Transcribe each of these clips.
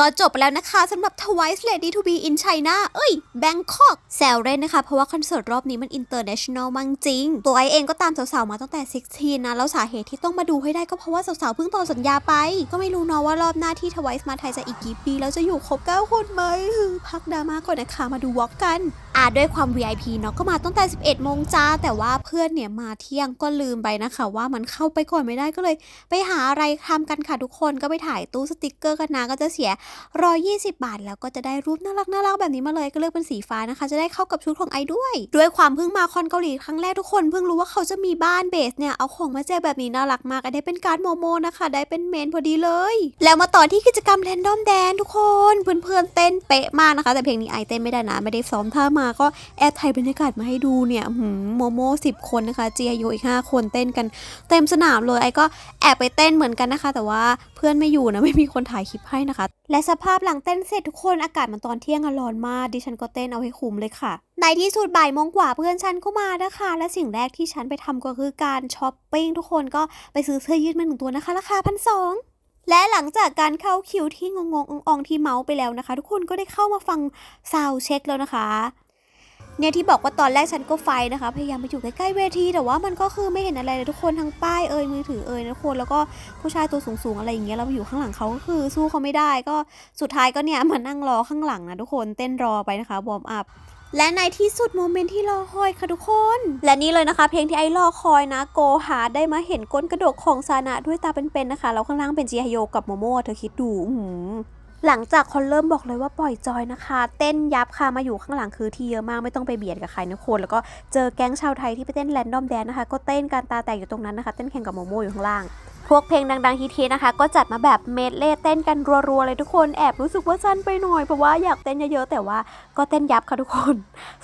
ก็จบไปแล้วนะคะสำหรับ Twice Lady to be in China เอ้ย Bangkok แซวเล่นนะคะ เพราะว่าคอนเสิร์ตรอบนี้มัน international มั่งจริง ตัวไอเองก็ตามสาวๆ มาตั้งแต่ 16 นะ แล้วสาเหตุที่ต้องมาดูให้ได้ก็เพราะว่าสาวๆ เพิ่งต่อสัญญาไป ก็ไม่รู้เนาะว่ารอบหน้าที่ Twice มาไทยจะอีกกี่ปี แล้วจะอยู่ครบ 9 คนไหมฮือพักดราม่าก่อนนะคะมาดูวอล์กกัน อ่าด้วยความ VIP เนาะก็มาตั้งแต่ 11 โมงจ้า แต่ว่าเพื่อนเนี่ยมาเที่ยงก็ลืมไปนะคะ ว่ามันเข้าไปก่อนไม่ได้ก็เลย ไปหาอะไรทำกันค่ะทุกคนก็ไปถ่ายตู้สติกเกอร์กันนะก็จะเสีย 120 บาท แล้วก็จะได้รูปน่ารักน่ารักแบบนี้มาเลยก็เลือกเป็นสีฟ้านะคะ จะได้เข้ากับชุดของไอด้วย ด้วยความเพิ่งมาคอนเกาหลีครั้งแรกทุกคนเพิ่งรู้ว่าเขาจะมีบ้านเบสเนี่ยเอาของมาแจกแบบนี้น่ารักมากอันนี้เป็นการดโมโมนะคะ ได้เป็นเมนพอดีเลย แล้วมาต่อที่กิจกรรมแรนดอมแดนทุกคนเพื่อนๆเต้นเป๊ะมากนะคะ แต่เพลงนี้ไอเต้นไม่ได้นะไม่ได้ซ้อมท่ามาก็แอบถ่ายบรรยากาศมาให้ดูเนี่ยหืมโมโมสิบคนนะคะเจียโยอีกห้าคนเต้นกัน เต็มสนามเลยไอก็แอบไปเต้นเหมือนกันนะคะ แต่ว่าเพื่อนไม่อยู่นะไม่มีคนถ่ายคลิปให้นะคะ และสภาพหลังเต้นเสร็จทุกคนอากาศมันตอนเที่ยงอะร้อนมากดิฉันก็เต้นเอาให้คุ้มเลยค่ะในที่สุดบ่ายโมงกว่าเพื่อนฉันก็มานะคะ และสิ่งแรกที่ฉันไปทำก็คือการช้อปปิ้งทุกคนก็ไปซื้อเสื้อยืดมาหนึ่งตัวนะคะ ราคาพันสองและหลังจากการเข้าคิวที่งงงๆองๆที่เมาส์ไปแล้วนะคะ ทุกคนก็ได้เข้ามาฟังซาวเช็คแล้วนะคะ เนี่ยที่บอกว่าตอนแรกฉันก็ไฟนะคะ พยายามไปอยู่ใกล้ๆเวที แต่ว่ามันก็คือไม่เห็นอะไรเลยทุกคนทั้งป้ายเอ่ยมือถือเอ่ยนะทุกคนแล้วก็ผู้ชายตัวสูงๆอะไรอย่างเงี้ยเราไปอยู่ข้างหลังเขาก็คือสู้เขาไม่ได้ก็สุดท้ายก็เนี่ยมานั่งรอข้างหลังนะทุกคนเต้นรอไปนะคะวอร์มอัพและในที่สุดโมเมนต์ที่รอคอยค่ะทุกคน และนี่เลยนะคะ เพลงที่ไอ้รอคอยนะโกหาได้มาเห็นก้นกระดกของซานะด้วยตาเป็นๆนะคะแล้วข้างล่างเป็นจีฮโยกับโมโมเธอคิดดูอื้อ หลังจากคนเริ่มบอกเลยว่าปล่อยจอยนะคะ เต้นยับค่ะมาอยู่ข้างหลังคือที่เยอะมากไม่ต้องไปเบียดกับใครนะคนแล้วก็เจอแก๊งชาวไทยที่ไปเต้นแรนดอมแดนนะคะ ก็เต้นกันตาแตกอยู่ตรงนั้นนะคะ เต้นแข่งกับโมโมอยู่ข้างล่างพวกเพลงดังๆฮิตๆนะคะ ก็จัดมาแบบเมดเล่เต้นกันรัวๆเลยทุกคนแอบรู้สึกว่าสั้นไปหน่อยเพราะว่าอยากเต้นเยอะๆแต่ว่าก็เต้นยับค่ะทุกคน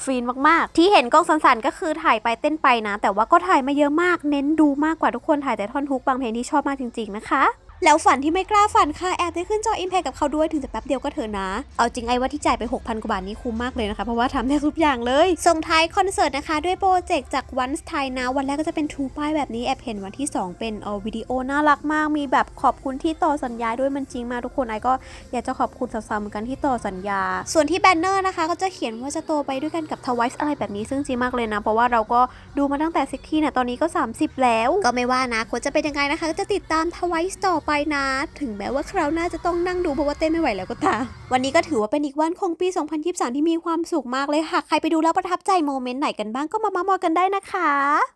ฟีนมากๆ ที่เห็นกล้องสันๆก็คือถ่ายไปเต้นไปนะ แต่ว่าก็ถ่ายมาเยอะมากเน้นดูมากกว่าทุกคนถ่ายแต่ท่อนฮุกบางเพลงที่ชอบมากจริง ๆนะคะ แล้วฝันที่ไม่กล้าฝันค่ะแอบได้ขึ้นจออินแพกับเขาด้วยถึงจะแป๊บเดียวก็เถอะนะ เอาจริงไอ้ว่าที่จ่ายไป 6,000 กว่าบาทนี้คุ้มมากเลยนะคะ เพราะว่าทำได้ทุกอย่างเลย ส่งท้ายคอนเสิร์ตนะคะ ด้วยโปรเจกต์จากวันส์ไทยนะ วันแรกก็จะเป็นทูป้ายแบบนี้แอบเห็นวันที่ 2 เป็นเออวิดีโอน่ารักมาก มีแบบขอบคุณที่ต่อสัญญาด้วยมันจริงมากทุกคนไอ้ก็อยากจะขอบคุณสาวๆเหมือนกันที่ต่อสัญญา ส่วนที่แบนเนอร์นะคะก็จะเขียนว่าจะโตไปด้วยกันกับทวายส์อะไรแบบนี้ซึ่งจริงมากเลยนะ เพราะว่าเราก็ดูมาตั้งแต่ซิกที่เนี่ยตอนนี้ก็ 30 แล้ว ก็ไม่ว่านะควรจะเป็นยังไงนะคะก็จะติดตามทวายส์ต่อไปนะ ถึงแม้ว่าคราวหน้าจะต้องนั่งดูเพราะว่าเต้นไม่ไหวแล้วก็ตาม วันนี้ก็ถือว่าเป็นอีกวันของปี 2023 ที่มีความสุขมากเลยค่ะ ใครไปดูแล้วประทับใจโมเมนต์ไหนกันบ้างก็มามามอกันได้นะคะ